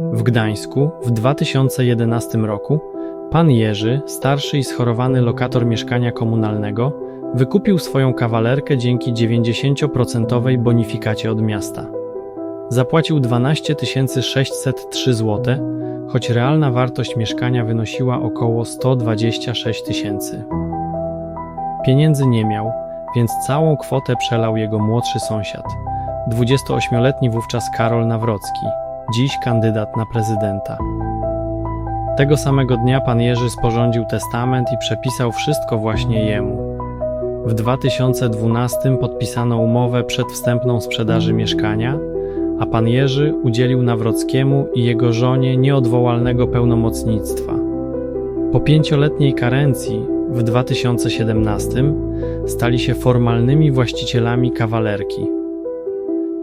W Gdańsku w 2011 roku pan Jerzy, starszy i schorowany lokator mieszkania komunalnego, wykupił swoją kawalerkę dzięki 90% bonifikacie od miasta. Zapłacił 12 603 zł, choć realna wartość mieszkania wynosiła około 126 tysięcy. Pieniędzy nie miał, więc całą kwotę przelał jego młodszy sąsiad, 28-letni wówczas Karol Nawrocki, dziś kandydat na prezydenta. Tego samego dnia pan Jerzy sporządził testament i przepisał wszystko właśnie jemu. W 2012 podpisano umowę przedwstępną sprzedaży mieszkania, a pan Jerzy udzielił Nawrockiemu i jego żonie nieodwołalnego pełnomocnictwa. Po pięcioletniej karencji w 2017 stali się formalnymi właścicielami kawalerki.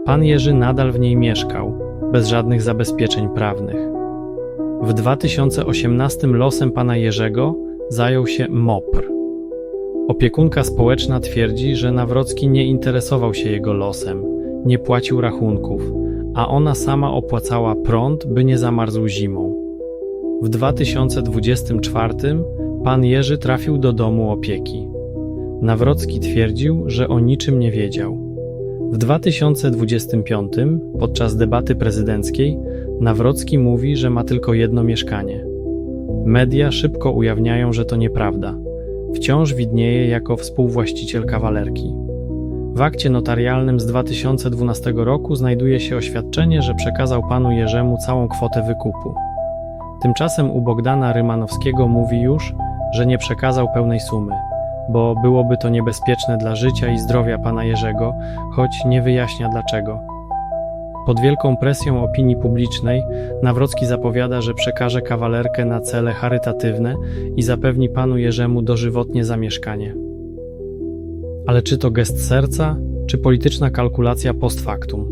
Pan Jerzy nadal w niej mieszkał, bez żadnych zabezpieczeń prawnych. W 2018 losem pana Jerzego zajął się MOPR. Opiekunka społeczna twierdzi, że Nawrocki nie interesował się jego losem, nie płacił rachunków, a ona sama opłacała prąd, by nie zamarzł zimą. W 2024 pan Jerzy trafił do domu opieki. Nawrocki twierdził, że o niczym nie wiedział. W 2025, podczas debaty prezydenckiej, Nawrocki mówi, że ma tylko jedno mieszkanie. Media szybko ujawniają, że to nieprawda. Wciąż widnieje jako współwłaściciel kawalerki. W akcie notarialnym z 2012 roku znajduje się oświadczenie, że przekazał panu Jerzemu całą kwotę wykupu. Tymczasem u Bogdana Rymanowskiego mówi już, że nie przekazał pełnej sumy, bo byłoby to niebezpieczne dla życia i zdrowia pana Jerzego, choć nie wyjaśnia dlaczego. Pod wielką presją opinii publicznej Nawrocki zapowiada, że przekaże kawalerkę na cele charytatywne i zapewni panu Jerzemu dożywotnie zamieszkanie. Ale czy to gest serca, czy polityczna kalkulacja post factum?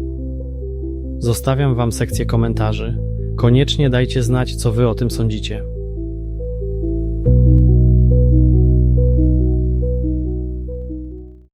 Zostawiam wam sekcję komentarzy. Koniecznie dajcie znać, co wy o tym sądzicie.